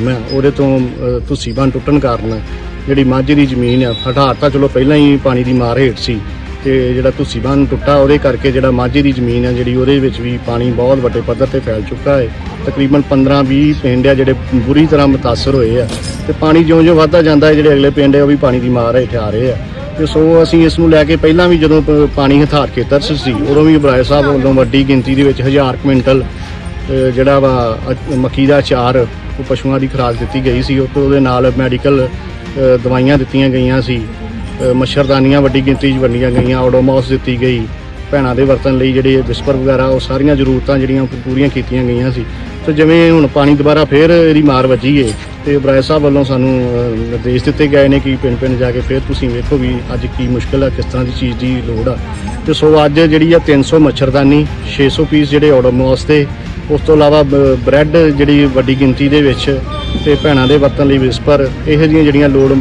ਜ਼ਖਮ ਆ ਉਹਦੇ ਤੋਂ ਅ, ਧੁੱਸੀ ਬੰਨ ਟੁੱਟਣ ਕਾਰਨ ਜਿਹੜੀ ਮਾਝੇ ਦੀ ਜ਼ਮੀਨ ਆ ਹਠਾਤ ਤਾਂ ਚਲੋ ਪਹਿਲਾਂ ਹੀ ਪਾਣੀ ਦੀ ਮਾਰ ਹੇਠ ਸੀ ਤੇ ਜਿਹੜਾ ਧੁੱਸੀ ਬੰਨ ਟੁੱਟਾ ਉਹਦੇ ਕਰਕੇ ਜਿਹੜਾ ਮਾਝੇ ਦੀ ਜ਼ਮੀਨ ਆ ਜਿਹੜੀ ਉਹਦੇ ਵਿੱਚ ਵੀ ਪਾਣੀ ਬਹੁਤ ਵੱਡੇ ਪੱਧਰ ਤੇ ਫੈਲ ਚੁੱਕਾ ਹੈ। ਤਕਰੀਬਨ 15-20 ਪਿੰਡ ਆ ਜਿਹੜੇ ਬੁਰੀ ਤਰ੍ਹਾਂ ਮੁਤਾਸਰ ਹੋਏ ਆ ਤੇ ਪਾਣੀ ਜਿਉਂ-ਜਿਉਂ ਵਧਦਾ ਜਾਂਦਾ ਹੈ ਜਿਹੜੇ ਅਗਲੇ ਪਿੰਡ ਆ ਉਹ ਵੀ ਪਾਣੀ ਦੀ ਮਾਰ ਹੇਠ ਆ ਰਹੇ ਆ। ਤੇ ਸੋ ਅਸੀਂ ਇਸ ਨੂੰ ਲੈ ਕੇ ਪਹਿਲਾਂ ਵੀ ਜਦੋਂ ਪ- ਪਾਣੀ ਹਥਾਰ ਖੇਤਰ 'ਚ ਸੀ ਉਦੋਂ ਵੀ ਬਰਾਏ ਸਾਹਿਬ ਵੱਲੋਂ ਵੱਡੀ ਗਿਣਤੀ ਦੇ ਵਿੱਚ ਹਜ਼ਾਰ ਕੁਇੰਟਲ ਜਿਹੜਾ ਵਾ ਮੱਕੀ ਦਾ ਅਚਾਰ ਪਸ਼ੂਆਂ ਦੀ ਖੁਰਾਕ ਦਿੱਤੀ ਗਈ ਸੀ ਉਹ ਉਹਦੇ ਨਾਲ ਮੈਡੀਕਲ ਦਵਾਈਆਂ ਦਿੱਤੀਆਂ ਗਈਆਂ ਸੀ। ਮੱਛਰਦਾਨੀਆਂ ਵੱਡੀ ਗਿਣਤੀ 'ਚ ਵੰਡੀਆਂ ਗਈਆਂ ਓਡੋਮੋਸ ਦਿੱਤੀ ਗਈ। ਭੈਣਾਂ ਦੇ ਵਰਤਣ ਲਈ ਜਿਹੜੇ ਵਿਸਪਰ ਵਗੈਰਾ, ਉਹ ਸਾਰੀਆਂ ਜ਼ਰੂਰਤਾਂ ਜਿਹੜੀਆਂ ਪੂਰੀਆਂ ਕੀਤੀਆਂ ਗਈਆਂ ਸੀ। ਤੇ ਜਿਵੇਂ ਹੁਣ ਪਾਣੀ ਦੁਬਾਰਾ ਫੇਰ ਇਹਦੀ ਮਾਰ ਵੱਜੀ ਏ, ਤੇ ਬਰਾਏ ਸਾਹਿਬ ਵੱਲੋਂ ਸਾਨੂੰ ਨਿਰਦੇਸ਼ ਦਿੱਤੇ ਗਏ ਨੇ ਕਿ ਪਿੰਡ ਪਿੰਡ ਜਾ ਕੇ ਫੇਰ ਤੁਸੀਂ ਵੇਖੋ ਵੀ ਅੱਜ ਕੀ ਮੁਸ਼ਕਲ ਆ, ਕਿਸ ਤਰ੍ਹਾਂ ਦੀ ਚੀਜ਼ ਦੀ ਲੋੜ ਆ। ਤੇ ਸੋ ਅੱਜ ਜਿਹੜੀ ਆ 300 ਮੱਛਰਦਾਨੀ 600 ਪੀਸ ਜਿਹੜੇ ਓਡੋਮੋਸ ਤੇ ਉਸ ਤੋਂ ਇਲਾਵਾ ਬ- ਬ੍ਰੈਡ ਜਿਹੜੀ ਵੱਡੀ ਗਿਣਤੀ ਦੇ ਵਿੱਚ ਤੇ ਭੈਣਾਂ ਦੇ ਵਰਤਣ ਲਈ ਵਿਸਪਰ ਇਹੋ ਜਿਹੀਆਂ ਜਿਹੜੀਆਂ ਲੋੜ ਅ,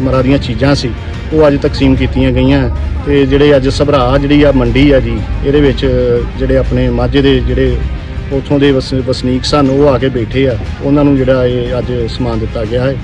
ਮਰਾਂ ਦੀਆਂ ਚੀਜ਼ਾਂ ਸੀ ਉਹ ਅੱਜ ਤਕਸੀਮ ਕੀਤੀਆਂ ਗਈਆਂ। ਤੇ ਜਿਹੜੇ ਅੱਜ ਸਭਰਾ ਜਿਹੜੀ ਆ ਮੰਡੀ ਆ ਜੀ ਇਹਦੇ ਵਿੱਚ ਜਿਹੜੇ ਆਪਣੇ ਮਾਝੇ ਦੇ ਜਿਹੜੇ ਉਥੋਂ ਦੇ ਵਸ- ਵਸਨੀਕ ਸਨ ਉਹ ਆ ਕੇ ਬੈਠੇ ਆ। ਉਹਨਾਂ ਨੂੰ ਜਿਹੜਾ ਇਹ ਅੱਜ ਸਮਾਨ ਦਿੱਤਾ ਗਿਆ ਹੈ।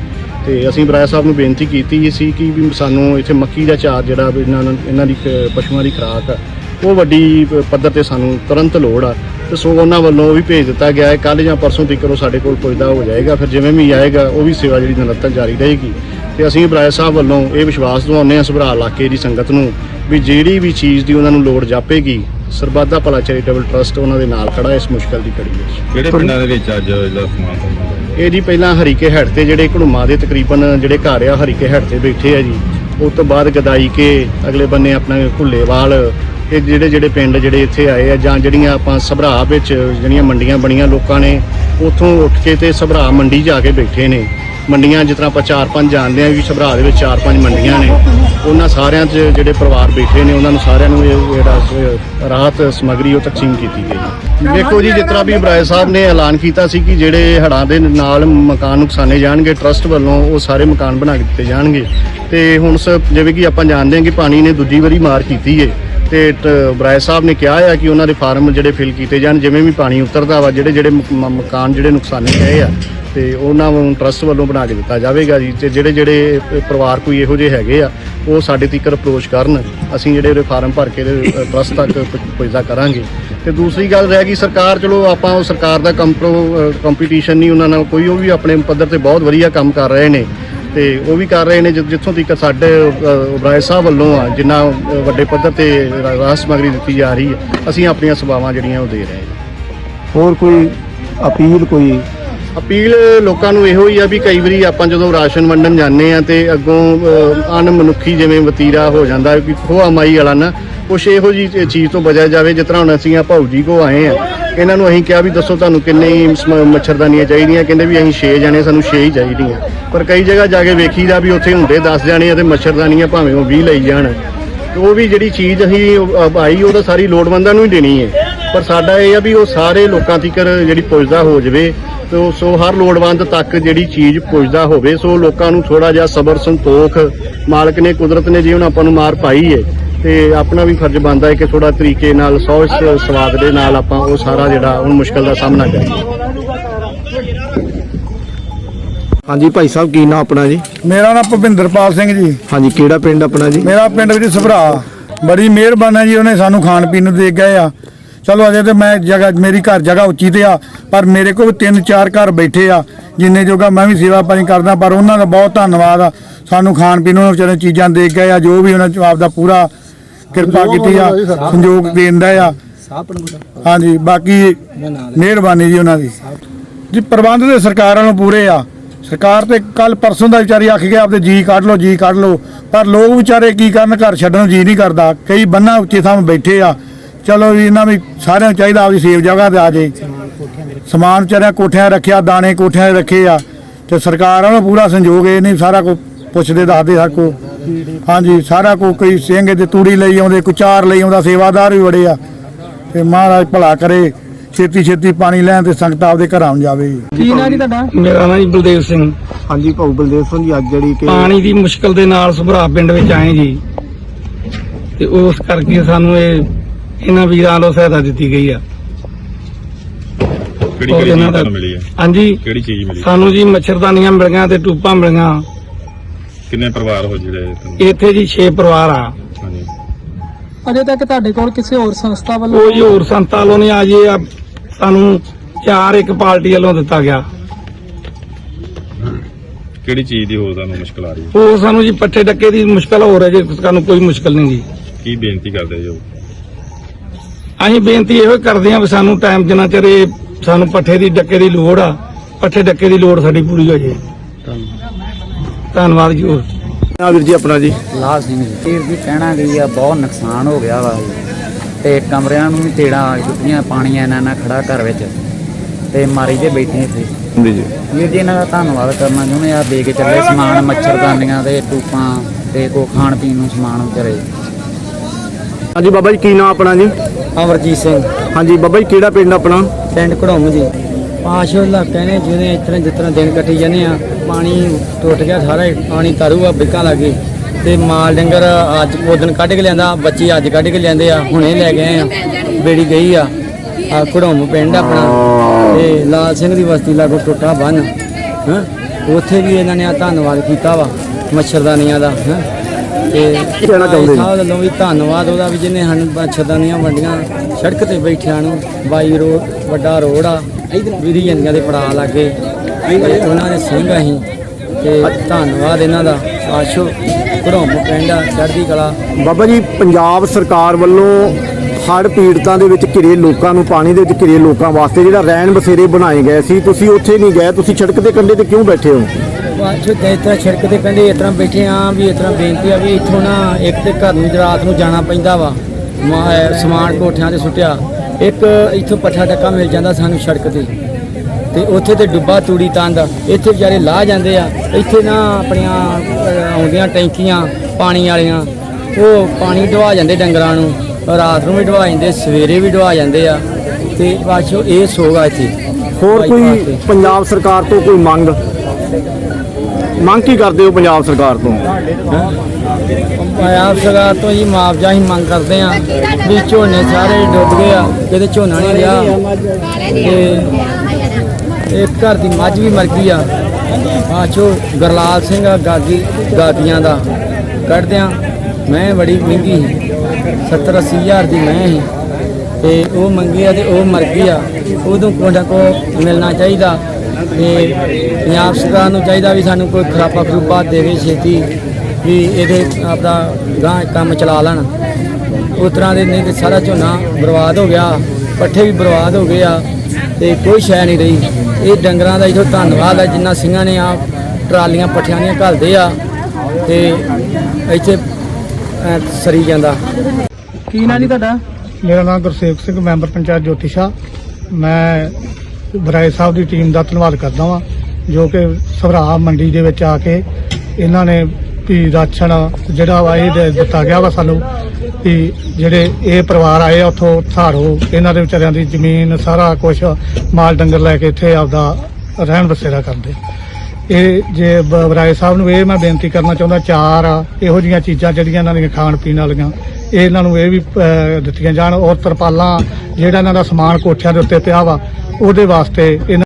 ਤੇ ਅਸੀਂ ਬਰਾਇਆ ਸਾਹਿਬ ਨੂੰ ਬੇਨਤੀ ਕੀਤੀ ਸੀ ਕਿ ਵੀ ਸਾਨੂੰ ਇੱਥੇ ਮੱਕੀ ਦਾ ਚਾਰ ਜਿਹੜਾ ਇਹਨਾਂ ਨੂੰ ਇਹਨਾਂ ਦੀ ਖ- ਪਸ਼ੂਆਂ ਦੀ ਖੁਰਾਕ ਆ ਉਹ ਵੱਡੀ ਪੱਧਰ ਤੇ ਸਾਨੂੰ ਤੁਰੰਤ ਲੋੜ ਆ। ਤੇ ਸੋ ਉਹਨਾਂ ਵੱਲੋਂ ਵੀ ਭੇਜ ਦਿੱਤਾ ਗਿਆ ਹੈ। ਕੱਲ ਜਾਂ ਪਰਸੋਂ ਤੱਕ ਉਹ ਸਾਡੇ ਕੋਲ ਪੁੱਜਦਾ ਹੋ ਜਾਏਗਾ। ਫਿਰ ਜਿਵੇਂ ਵੀ ਆਏਗਾ ਉਹ ਵੀ ਸੇਵਾ ਜਿਹੜੀ ਨਿਰੰਤਰ ਜਾਰੀ ਰਹੇਗੀ। ਤੇ ਅਸੀਂ ਬਰਾਇਆ ਸਾਹਿਬ ਵੱਲੋਂ ਇਹ ਵਿਸ਼ਵਾਸ ਦਿਵਾਉਂਦੇ ਹਾਂ ਸਭਰਾ ਇਲਾਕੇ ਦੀ ਸੰਗਤ ਨੂੰ ਵੀ ਜਿਹੜੀ ਵੀ ਚੀਜ਼ ਦੀ ਉਹਨਾਂ ਨੂੰ ਲੋੜ ਜਾਪੇਗੀ ਸਰਬੱਤ ਦਾ ਭਲਾ ਚੈਰੀਟੇਬਲ ਟਰਸਟ ਉਹਨਾਂ ਦੇ ਨਾਲ ਖੜਾ ਇਸ ਮੁਸ਼ਕਲ ਦੀ ਘੜੀ ਵਿੱਚ। ਕਿਹੜੇ ਪਿੰਡਾਂ ਦੇ ਵਿੱਚ ਅੱਜ ਇਹਦਾ ਪਹੁੰਚਦਾ ਇਹ ਜੀ ਪਹਿਲਾਂ ਹਰੀਕੇ ਹੈਡ ਤੇ ਜਿਹੜੇ ਘੜੂਮਾ ਦੇ ਤਕਰੀਬਨ ਜਿਹੜੇ ਘਰ ਆ ਹਰੀਕੇ ਹੈਡ ਤੇ ਬੈਠੇ ਆ ਜੀ। ਉਸ ਤੋਂ ਬਾਅਦ ਗਦਾਈ ਕੇ ਅਗਲੇ ਬੰਨੇ ਆਪਣਾ ਘੁੱਲੇਵਾਲ ਇਹ ਜਿਹੜੇ ਜਿਹੜੇ ਪਿੰਡ ਜਿਹੜੇ ਇੱਥੇ ਆਏ ਆ ਜਾਂ ਜਿਹੜੀਆਂ ਆਪਾਂ ਸਭਰਾ ਵਿੱਚ ਜਿਹੜੀਆਂ ਮੰਡੀਆਂ ਬਣੀਆਂ ਲੋਕਾਂ ਨੇ, ਉੱਥੋਂ ਉੱਠ ਕੇ ਤੇ ਸਭਰਾ ਮੰਡੀ ਜਾ ਕੇ ਬੈਠੇ ਨੇ। ਮੰਡੀਆਂ ਜਿਸ ਤਰ੍ਹਾਂ ਆਪਾਂ ਚਾਰ ਪੰਜ ਜਾਣਦੇ ਆ ਵੀ ਸਭਰਾ ਦੇ ਵਿੱਚ ਚਾਰ ਪੰਜ ਮੰਡੀਆਂ ਨੇ। ਉਹਨਾਂ ਸਾਰਿਆਂ 'ਚ ਜਿਹੜੇ ਪਰਿਵਾਰ ਬੈਠੇ ਨੇ, ਉਹਨਾਂ ਨੂੰ ਸਾਰਿਆਂ ਨੂੰ ਇਹ ਜਿਹੜਾ ਰਾਹਤ ਸਮੱਗਰੀ ਉਹ ਤਕਸੀਮ ਕੀਤੀ ਗਈ ਦੇਖੋ ਜੀ, ਜਿਸ ਤਰ੍ਹਾਂ ਵੀ ਬਰਾਏ ਸਾਹਿਬ ਨੇ ਐਲਾਨ ਕੀਤਾ ਸੀ ਕਿ ਜਿਹੜੇ ਹੜ੍ਹਾਂ ਦੇ ਨਾਲ ਮਕਾਨ ਨੁਕਸਾਨੇ ਜਾਣਗੇ, ਟਰਸਟ ਵੱਲੋਂ ਉਹ ਸਾਰੇ ਮਕਾਨ ਬਣਾ ਕੇ ਦਿੱਤੇ ਜਾਣਗੇ। ਤੇ ਹੁਣ ਸ, ਜਿਵੇਂ ਕਿ ਆਪਾਂ ਜਾਣਦੇ ਹਾਂ ਕਿ ਪਾਣੀ ਨੇ ਦੂਜੀ ਵਾਰੀ ਮਾਰ ਕੀਤੀ ਏ। ਤੇ ਟ- ਬਰਾਏ ਸਾਹਿਬ ਨੇ ਕਿਹਾ ਆ ਕਿ ਉਹਨਾਂ ਦੇ ਫਾਰਮ ਜਿਹੜੇ ਫਿਲ ਕੀਤੇ ਜਾਣ, ਜਿਵੇਂ ਵੀ ਪਾਣੀ ਉਤਰਦਾ ਵਾ, ਜਿਹੜੇ ਜਿਹੜੇ ਮਕ- ਮਕਾਨ ਜਿਹੜੇ ਨੁਕਸਾਨੇ ਗਏ ਆ, ਤੇ ਉਹਨਾਂ ਨੂੰ ਟਰਸਟ ਵੱਲੋਂ ਬਣਾ ਕੇ ਦਿੱਤਾ ਜਾਵੇਗਾ ਜੀ, ਤੇ ਜਿਹੜੇ ਜਿਹੜੇ ਪਰਿਵਾਰ ਕੋਈ ਇਹੋ ਜਿਹੇ ਹੈਗੇ ਆ, ਉਹ ਸਾਡੇ ਤੀਕਰ ਅਪਰੋਚ ਕਰਨ, ਅਸੀਂ ਜਿਹੜੇ ਉਹਦੇ ਫਾਰਮ ਭਰ ਕੇ ਟਰਸਟ ਤੱਕ ਪ- ਪੁੱਜਦਾ ਕਰਾਂਗੇ। ਤੇ ਦੂਸਰੀ ਗੱਲ ਰਹਿ ਗਈ ਸਰਕਾਰ, ਚਲੋ ਆਪਾਂ ਉਹ ਸਰਕਾਰ ਦਾ ਕੰਪੀਟੀਸ਼ਨ ਨਹੀਂ ਉਹਨਾਂ ਨਾਲ, ਕੋਈ ਉਹ ਵੀ ਆਪਣੇ ਪੱਧਰ ਤੇ ਬਹੁਤ ਵਧੀਆ ਕੰਮ ਕਰ ਰਹੇ ਨੇ ਤੇ ਉਹ ਵੀ ਕਰ ਰਹੇ ਨੇ ਜਿ- ਜਿੱਥੋਂ ਤੱਕ ਸਾਡੇ ਉਬਰਾਏ ਸਾਹਿਬ ਵੱਲੋਂ ਆ ਜਿੰਨਾ ਅ, ਵੱਡੇ ਪੱਧਰ ਤੇ ਰਾ- ਰਾਹਤ ਸਮੱਗਰੀ ਦਿੱਤੀ ਜਾ ਰਹੀ ਹੈ ਅਸੀਂ ਆਪਣੀਆਂ ਸੇਵਾਵਾਂ ਜਿਹੜੀਆਂ ਉਹ ਦੇ ਰਹੇ ਹਾਂ। ਹੋਰ ਕੋਈ ਅਪੀਲ ਕੋਈ? ਅਪੀਲ ਲੋਕਾਂ ਨੂੰ ਇਹੋ ਹੀ ਆ ਵੀ ਕਈ ਵਾਰੀ ਆਪਾਂ ਜਦੋਂ ਰਾਸ਼ਨ ਵੰਡਣ ਜਾਂਦੇ ਆ ਤੇ ਅੱਗੋਂ ਅਣਮਨੁੱਖੀ ਜਿਵੇਂ ਵਤੀਰਾ ਹੋ ਜਾਂਦਾ ਕਿ ਖੋਆ ਮਾਈ ਵਾਲਾ ਨਾ ਕੁਛ ਇਹੋ ਜੀ ਚੀਜ਼ ਤੋਂ ਬਚਿਆ ਜਾਵੇ ਜਿਸ ਤਰ੍ਹਾਂ ਹੁਣ ਅਸੀਂ ਆ ਭਾਊ ਜੀ ਕੋ ਆਏ ਆ ਇਹਨਾਂ ਨੂੰ ਅਸੀਂ ਕਿਹਾ ਵੀ ਦੱਸੋ ਤੁਹਾਨੂੰ ਕਿੰਨੇ ਮੱਛਰਦਾਨੀਆਂ ਚਾਹੀਦੀਆਂ ਕਹਿੰਦੇ ਵੀ ਅਸੀਂ 6 ਜਣੇ ਸਾਨੂੰ 6 ਹੀ ਚਾਹੀਦੀਆਂ। ਪਰ ਕਈ ਜਗ੍ਹਾ ਜਾ ਕੇ ਵੇਖੀਦਾ ਵੀ ਉੱਥੇ ਹੁੰਦੇ 10 ਜਾਣੇ ਆ ਤੇ ਮੱਛਰਦਾਨੀਆਂ ਭਾਵੇਂ ਉਹ 20 ਲਈ ਜਾਣ। ਤੇ ਉਹ ਵੀ ਜਿਹੜੀ ਚੀਜ਼ ਅਸੀਂ ਆਈ, ਉਹ ਤਾਂ ਸਾਰੀ ਲੋੜਵੰਦਾਂ ਨੂੰ ਹੀ ਦੇਣੀ ਹੈ। ਪਰ ਸਾਡਾ ਇਹ ਆ ਵੀ ਉਹ ਸਾਰੇ ਲੋਕਾਂ ਤੀਕਰ ਜਿਹੜੀ ਪੁੱਜਦਾ ਹੋ ਜਾਵੇ, ਤੇ ਸੋ ਹਰ ਲੋੜਵੰਦ ਤੱਕ ਜਿਹੜੀ ਚੀਜ਼ ਪੁੱਜਦਾ ਹੋਵੇ, ਸੋ ਲੋਕਾਂ ਨੂੰ ਥੋੜਾ ਜਿਹਾ ਸਬਰ ਸੰਤੋਖ, ਮਾਲਕ ਨੇ ਕੁਦਰਤ ਨੇ ਜੀ ਹੁਣ ਆਪਾਂ ਨੂੰ ਮਾਰ ਪਾਈ ਹੈ। ਤੇ ਆਪਣਾ ਵੀ ਫਰਜ਼ ਬਣਦਾ ਹੈ ਕਿ ਥੋੜਾ ਤਰੀਕੇ ਨਾਲ ਸੌ, ਸਵਾਦ ਦੇ ਨਾਲ ਆਪਾਂ ਉਹ ਸਾਰਾ ਜਿਹੜਾ ਹੁਣ ਮੁਸ਼ਕਲ ਦਾ ਸਾਹਮਣਾ ਕਰੀਏ। ਹਾਂਜੀ ਭਾਈ ਸਾਹਿਬ ਕੀ ਨਾਮ ਆਪਣਾ ਜੀ? ਮੇਰਾ ਨਾਮ ਭੁਪਿੰਦਰਪਾਲ ਸਿੰਘ ਜੀ। ਹਾਂਜੀ ਕਿਹੜਾ ਪਿੰਡ ਆਪਣਾ ਜੀ? ਮੇਰਾ ਪਿੰਡ ਵਿੱਚ ਸਭਰਾ। ਬੜੀ ਮਿਹਰਬਾਨੀ ਹੈ ਜੀ ਉਹਨੇ ਸਾਨੂੰ ਖਾਣ ਪੀਣ ਨੂੰ ਦੇ ਗਏ ਆ। ਚਲੋ ਅਜੇ ਤੇ ਮੈਂ ਜਗ੍ਹਾ ਮੇਰੀ ਘਰ ਜਗ੍ਹਾ ਉੱਚੀ ਤੇ ਆ ਪਰ ਮੇਰੇ ਕੋਲ ਵੀ ਤਿੰਨ ਚਾਰ ਘਰ ਬੈਠੇ ਆ ਜਿੰਨੇ ਜੋਗਾ ਮੈਂ ਵੀ ਸੇਵਾ ਪਾਣੀ ਕਰਦਾ ਪਰ ਉਹਨਾਂ ਦਾ ਬਹੁਤ ਧੰਨਵਾਦ ਆ। ਸਾਨੂੰ ਖਾਣ ਪੀਣ ਨੂੰ ਵਿਚਾਰੇ ਚੀਜ਼ਾਂ ਦੇ ਗਏ ਆ ਜੋ ਵੀ ਉਹਨਾਂ ਚ ਆਪਦਾ ਪੂਰਾ ਕਿਰਪਾ ਕੀਤੀ ਆ ਸੰਯੋਗ ਦੇਂਦਾ ਆ। ਹਾਂਜੀ ਬਾਕੀ ਮਿਹਰਬਾਨੀ ਜੀ ਉਹਨਾਂ ਦੀ। ਜੀ ਪ੍ਰਬੰਧ ਦੇ ਸਰਕਾਰ ਵੱਲੋਂ ਪੂਰੇ ਆ। ਸਰਕਾਰ ਤੇ ਕੱਲ ਪਰਸੋਂ ਦਾ ਵਿਚਾਰੀ ਆਖ ਗਿਆ ਆਪਦੇ ਜੀ ਕੱਢ ਲਓ, ਜੀ ਕੱਢ ਲਓ। ਪਰ ਲੋਕ ਵਿਚਾਰੇ ਕੀ ਕਰਨ, ਘਰ ਛੱਡਣ ਨੂੰ ਜੀ ਨਹੀਂ ਕਰਦਾ। ਕਈ ਬੰਨਾ ਉੱਚੇ ਥਾਂ ਬੈਠੇ ਆ। ਚਲੋ ਵੀ ਇਹਨਾਂ ਵੀ ਸਾਰਿਆਂ ਨੂੰ ਚਾਹੀਦਾ ਆਪਦੀ ਸੇਫ ਜਗ੍ਹਾ ਤੇ ਆ ਜੇ। ਸਮਾਨ ਵਿਚਾਰਿਆਂ ਕੋਠਿਆਂ ਰੱਖਿਆ, ਦਾਣੇ ਕੋਠਿਆਂ ਰੱਖੇ ਆ। ਤੇ ਸਰਕਾਰ ਵੱਲੋਂ ਪੂਰਾ ਸੰਯੋਗ ਇਹ ਨਹੀਂ, ਸਾਰਾ ਕੁਝ ਪੁੱਛਦੇ, ਦੱਸਦੇ ਹਰ ਕੋ ਹਾਂਜੀ, ਸਾਰਾ ਕੋ ਕੋਈ ਸਿੰਘ ਤੇ ਤੂੜੀ ਲਈ ਆਉਂਦੇ ਕੋਈ ਚਾਰ ਲਈ ਆਉਂਦਾ, ਸੇਵਾਦਾਰ ਵੀ ਬੜੇ ਆ। ਤੇ ਮਹਾਰਾਜ ਭਲਾ ਕਰੇ। ਛੇਤੀ ਛੇਤੀ ਪਾਣੀ ਲੈਣ ਤੇ ਸੰਗਤ ਆਪਦੇ ਘਰਾਂ ਨੂੰ ਜਾਵੇ। ਕੀ ਨਾਂ ਜੀ ਤੁਹਾਡਾ? ਮੇਰਾ ਨਾਂ ਜੀ ਬਲਦੇਵ ਸਿੰਘ। ਹਾਂਜੀ ਭਾਊ ਬਲਦੇਵ ਸਿੰਘ ਜੀ ਅੱਜ ਜਿਹੜੀ ਕਿ ਪਾਣੀ ਦੀ ਮੁਸ਼ਕਲ ਦੇ ਨਾਲ ਸੁਭਰਾ ਪਿੰਡ ਵਿੱਚ ਆਏ ਜੀ। ਤੇ ਉਸ ਕਰਕੇ ਸਾਨੂੰ ਇਹ ਇਹਨਾਂ ਵੀਰਾਂ ਵੱਲੋਂ ਸਹਾਇਤਾ ਦਿੱਤੀ ਗਈ ਆ। ਕਿਹੜੀ ਕਿਹੜੀ ਚੀਜ਼ ਤੁਹਾਨੂੰ ਮਿਲੀ ਹੈ ਹਾਂਜੀ। ਕਿਹੜੀ ਚੀਜ਼ ਮਿਲੀ? ਸਾਨੂੰ ਜੀ ਮੱਛਰਦਾਨੀਆਂ ਮਿਲੀਆਂ ਤੇ ਟੂਪਾਂ ਮਿਲੀਆਂ। ਕਿੰਨੇ ਪਰਿਵਾਰ ਹੋ ਜਿਹੜੇ ਤੁਹਾਨੂੰ? ਇੱਥੇ ਜੀ 6 ਪਰਿਵਾਰ ਆ। ਹਾਂਜੀ। ਅਜੇ ਤੱਕ ਤੁਹਾਡੇ ਕੋਲ ਕਿਸੇ ਹੋਰ ਸੰਸਥਾ ਵੱਲੋਂ ਕੋਈ ਹੋਰ ਸੰਸਥਾ ਵੱਲੋਂ ਨਹੀਂ ਆ ਜੀ ਆ ਸਾਨੂੰ ਚਾਰ ਇੱਕ ਪਾਰਟੀ ਵੱਲੋਂ ਦਿੱਤਾ ਗਿਆ। ਕਿਹੜੀ ਚੀਜ਼ ਦੀ ਹੋਰ ਤੁਹਾਨੂੰ ਮੁਸ਼ਕਲ ਆ ਰਹੀ ਹੈ? ਉਹ ਸਾਨੂੰ ਜੀ ਪੱਠੇ ਡੱਕੇ ਦੀ ਮੁਸ਼ਕਲ ਹੋ ਰਹੀ ਜੀ ਸਾਨੂੰ ਕੋਈ ਮੁਸ਼ਕਲ ਨਹੀਂ ਜੀ। ਕੀ ਬੇਨਤੀ ਕਰਦੇ ਜੋ? ਅਸੀਂ ਬੇਨਤੀ ਇਹੋ ਕਰਦੇ ਹਾਂ ਵੀ ਸਾਨੂੰ ਟਾਈਮ ਜਿੰਨਾ ਚਿਰ ਇਹ ਸਾਨੂੰ ਪੱਠੇ ਦੀ ਡੱਕੇ ਦੀ ਲੋੜ ਆ ਪੱਠੇ ਡੱਕੇ ਦੀ ਲੋੜ ਸਾਡੀ ਪੂਰੀ ਹੋ ਜੇ। ਧੰਨਵਾਦ ਜੀ ਹੋਰ। ਨਾ ਵੀਰ ਜੀ ਆਪਣਾ ਜੀ। ਲਾਲ ਸਿੰਘ ਜੀ ਵੀਰ ਜੀ ਕਹਿਣਾ ਗਈ ਆ ਬਹੁਤ ਨੁਕਸਾਨ ਹੋ ਗਿਆ ਵਾ। ਤੇ ਕਮਰਿਆਂ ਨੂੰ ਵੀ ਤੇੜਾ ਆ ਚੁੱਕੀਆਂ ਪਾਣੀ ਇਹਨਾਂ ਨਾਲ ਖੜਾ ਘਰ ਵਿੱਚ ਤੇ ਮਾਰੀ ਦੇ ਬੈਠੇ ਇੱਥੇ। ਜੀ ਜੀ। ਵੀਰ ਜੀ ਇਹਨਾਂ ਦਾ ਧੰਨਵਾਦ ਕਰਨਾ ਚਾਹੁੰਦੇ ਆ ਦੇ ਕੇ ਚੱਲੇ ਸਮਾਨ ਮੱਛਰਦਾਨੀਆਂ ਤੇ ਟੂਪਾਂ ਤੇ ਕੋ ਖਾਣ ਪੀਣ ਨੂੰ ਸਮਾਨ ਵਿਚਾਰੇ। ਹਾਂਜੀ ਬਾਬਾ ਜੀ ਕੀ ਨਾਮ ਆਪਣਾ ਜੀ? ਅਮਰਜੀਤ ਸਿੰਘ। ਹਾਂਜੀ ਬਾਬਾ ਜੀ ਕਿਹੜਾ ਪਿੰਡ ਆਪਣਾ? ਪਿੰਡ ਘੜੋਮ ਜੀ। ਪਾਸ਼ੋ ਇਲਾਕੇ ਨੇ ਜਿਹਨੇ ਇਸ ਤਰ੍ਹਾਂ ਜਿਸ ਤਰ੍ਹਾਂ ਦਿਨ ਕੱਟੀ ਜਾਂਦੇ ਆ ਪਾਣੀ ਟੁੱਟ ਗਿਆ ਸਾਰਾ ਪਾਣੀ ਤਾਰੂ ਆ ਬਿੱਕਾਂ ਲੱਗੇ ਤੇ ਮਾਲ ਡੰਗਰ ਅੱਜ ਉਦਣ ਕੱਢ ਕੇ ਲਿਆਂਦਾ ਬੱਚੇ ਅੱਜ ਕੱਢ ਕੇ ਲਿਆਂਦੇ ਆ ਹੁਣੇ ਲੈ ਗਏ ਆ। ਬੇੜੀ ਗਈ ਆ ਆ ਘੜੋਮ ਪਿੰਡ ਆਪਣਾ। ਤੇ ਲਾਲ ਸਿੰਘ ਦੀ ਬਸਤੀ ਲਾਗੋ ਟੁੱਟਾ ਬੰਨ ਹਾਂ? ਉੱਥੇ ਵੀ ਇਹਨਾਂ ਨੇ ਆ ਧੰਨਵਾਦ ਕੀਤਾ ਵਾ ਮੱਛਰਦਾਨੀਆਂ ਦਾ ਹਾਂ? ਤੇ ਕਹਿਣਾ ਚਾਹੁੰਦੇ? ਸਾਹਿਬ ਵੱਲੋਂ ਵੀ ਧੰਨਵਾਦ ਉਹਦਾ ਵੀ ਜਿਹਨੇ ਸਾਨੂੰ ਮੱਛਰਦਾਨੀਆਂ ਵੰਡੀਆਂ ਸੜਕ ਤੇ ਬੈਠਿਆਂ ਨੂੰ ਬਾਈ ਰੋਡ ਵੱਡਾ ਰੋਡ ਆ ਵਿਧੀ ਜਾਂਦੀਆਂ ਦੇ ਪੜਾ ਲਾਗੇ। ਉਹਨਾਂ ਦੇ ਸਿੰਘ ਅਸੀਂ ਤੇ ਧੰਨਵਾਦ ਇਹਨਾਂ ਦਾ ਆਸ਼ੋ। ਘੜੋਮ ਪਿੰਡ ਚੜ੍ਹਦੀ ਕਲਾ। ਬਾਬਾ ਜੀ ਪੰਜਾਬ ਸਰਕਾਰ ਵੱਲੋਂ ਹੜ੍ਹ ਪੀੜਤਾਂ ਦੇ ਵਿੱਚ ਘਿਰੇ ਲੋਕਾਂ ਨੂੰ ਪਾਣੀ ਦੇ ਵਿੱਚ ਘਿਰੇ ਲੋਕਾਂ ਵਾਸਤੇ ਜਿਹੜਾ ਰਹਿਣ ਬਸੇਰੇ ਬਣਾਏ ਗਏ ਸੀ ਤੁਸੀਂ ਉੱਥੇ ਨਹੀਂ ਗਏ ਤੁਸੀਂ ਸੜਕ ਦੇ ਕੰਢੇ ਤੇ ਕਿਉਂ ਬੈਠੇ ਹੋ? ਇਸ ਤਰ੍ਹਾਂ ਸੜਕ ਤੇ ਕੰਢੇ ਇਸ ਤਰ੍ਹਾਂ ਬੈਠੇ ਆ ਵੀ ਇਸ ਤਰ੍ਹਾਂ ਬੇਨਤੀ ਆ ਵੀ ਇੱਥੋਂ ਨਾ ਇੱਕ ਤੇ ਘਰ ਨੂੰ ਰਾਤ ਨੂੰ ਜਾਣਾ ਪੈਂਦਾ ਵਾ ਸਮਾਨ ਕੋਠਿਆਂ ਤੇ ਸੁੱਟਿਆ। ਇੱਕ ਇੱਥੋਂ ਪੱਠਾ ਡੱਕਾ ਮਿਲ ਜਾਂਦਾ ਸਾਨੂੰ ਸੜਕ ਤੇ। ਤੇ ਉੱਥੇ ਤੇ ਡੁੱਬਾ ਤੂੜੀ ਤੰਦ ਇੱਥੇ ਵਿਚਾਰੇ ਲਾਹ ਜਾਂਦੇ ਆ ਇੱਥੇ ਨਾ ਆਪਣੀਆਂ ਆਉਂਦੀਆਂ ਟੈਂਕੀਆਂ ਪਾਣੀ ਵਾਲੀਆਂ ਉਹ ਪਾਣੀ ਢਵਾ ਜਾਂਦੇ ਡੰਗਰਾਂ ਨੂੰ ਰਾਤ ਨੂੰ ਵੀ ਢਵਾ ਜਾਂਦੇ ਸਵੇਰੇ ਵੀ ਢਵਾ ਜਾਂਦੇ ਆ ਤੇ ਬਾਅਦ ਇਹ ਸੋਗਾ ਇੱਥੇ। ਹੋਰ ਕੋਈ। ਪੰਜਾਬ ਸਰਕਾਰ ਤੋਂ ਕੋਈ ਮੰਗ? ਮੰਗ ਕੀ ਕਰਦੇ ਹੋ ਪੰਜਾਬ ਸਰਕਾਰ ਤੋਂ? ਪੰਜਾਬ ਸਰਕਾਰ ਤੋਂ ਜੀ ਮੁਆਵਜ਼ਾ ਹੀ ਮੰਗ ਕਰਦੇ ਆ ਵੀ ਝੋਨੇ ਸਾਰੇ ਡੁੱਬ ਗਏ ਆ ਕਿਤੇ ਝੋਨਾ ਨਹੀਂ ਰਿਹਾ। ਤੇ ਇੱਕ ਘਰ ਦੀ ਮੱਝ ਵੀ ਮਰ ਗਈ ਆ। ਆਚੋ ਗਰਲਾਲ ਸਿੰਘ ਆ ਗਾਗੀ ਗਾਗੀਆਂ ਦਾ। ਕੱਢਦਿਆਂ ਮੈਂ ਬੜੀ ਮਹਿੰਗੀ ਸੀ। 70 80 ਹਜ਼ਾਰ ਦੀ ਮੈਂ ਸੀ। ਤੇ ਉਹ ਮੰਗੀ ਆ ਤੇ ਉਹ ਮਰ ਗਈ ਆ। ਉਦੋਂ ਕੋਡਾ ਕੋ ਮਿਲਣਾ ਚਾਹੀਦਾ। ਤੇ ਪੰਜਾਬ ਸਰਕਾਰ ਨੂੰ ਚਾਹੀਦਾ ਵੀ ਸਾਨੂੰ ਕੋਈ ਖਰਾਪਾ ਖਰੂਪਾ ਦੇਵੇ ਛੇਤੀ, ਵੀ ਇਹਦੇ ਆਪਦਾ ਗਾਂ ਕੰਮ ਚਲਾ ਲੈਣ। ਉਸ ਤਰ੍ਹਾਂ ਦੇ ਨਹੀਂ ਤੇ ਸਾਰਾ ਝੋਨਾ ਬਰਬਾਦ ਹੋ ਗਿਆ। ਪੱਠੇ ਵੀ ਬਰਬਾਦ ਹੋ ਗਏ ਆ ਤੇ ਕੋਈ ਸ਼ੈ ਨਹੀਂ ਰਹੀ। ਇਹ ਡੰਗਰਾਂ ਦਾ ਇਥੋਂ ਧੰਨਵਾਦ ਆ ਜਿੰਨਾ ਸਿੰਘਾਂ ਨੇ ਆ ਟਰਾਲੀਆਂ, ਪੱਠਿਆਂ ਦੀਆਂ ਘੱਲਦੇ ਆ। ਤੇ ਇੱਥੇ ਅਹ, ਸਰੀ ਜਾਂਦਾ। ਕੀ ਨਾਂ ਜੀ ਤੁਹਾਡਾ? ਮੇਰਾ ਨਾਮ ਗੁਰਸੇਵਕ ਸਿੰਘ ਮੈਂਬਰ ਪੰਚਾਇਤ ਜੋਤੀਸ਼ਾ ਮੈਂ ਬਰਾਏ ਸਾਹਿਬ ਦੀ ਟੀਮ ਦਾ ਧੰਨਵਾਦ ਕਰਦਾ ਵਾਂ ਜੋ ਕਿ ਸਭਰਾ ਮੰਡੀ ਦੇ ਵਿੱਚ ਆ ਕੇ ਇਹਨਾਂ ਨੇ ਵੀ ਰਾਸ਼ਨ ਜਿਹੜਾ ਵਾ ਇਹ ਦੇ- ਦਿੱਤਾ ਗਿਆ ਵਾ ਸਾਨੂੰ ਵੀ ਜਿਹੜੇ ਇਹ ਪਰਿਵਾਰ ਆਏ ਆ ਉੱਥੋਂ ਥਾਰੋ ਇਹਨਾਂ ਦੇ ਵਿਚਾਰਿਆਂ ਦੀ ਜ਼ਮੀਨ ਸਾਰਾ ਕੁਝ ਮਾਲ ਡੰਗਰ ਲੈ ਕੇ ਇੱਥੇ ਆਪਦਾ ਰਹਿਣ ਬਸੇਰਾ ਕਰਦੇ। ਇਹ ਜੇ ਬ- ਬਰਾਏ ਸਾਹਿਬ ਨੂੰ ਇਹ ਮੈਂ ਬੇਨਤੀ ਕਰਨਾ ਚਾਹੁੰਦਾ, ਚਾਰ ਆ, ਇਹੋ ਜੀਆਂ ਚੀਜ਼ਾਂ ਜਿਹੜੀਆਂ ਇਹਨਾਂ ਦੀਆਂ ਖਾਣ ਪੀਣ ਵਾਲੀਆਂ, ਇਹ ਇਹਨਾਂ ਨੂੰ ਇਹ ਵੀ ਦਿੱਤੀਆਂ ਜਾਣ, ਔਰ ਤਰਪਾਲਾਂ ਜਿਹੜਾ ਇਹਨਾਂ ਦਾ ਸਮਾਨ ਕੋਠਿਆਂ ਦੇ ਉੱਤੇ ਪਿਆ ਵਾ, ਉਹਦੇ ਵਾਸਤੇ ਇਹਨਾਂ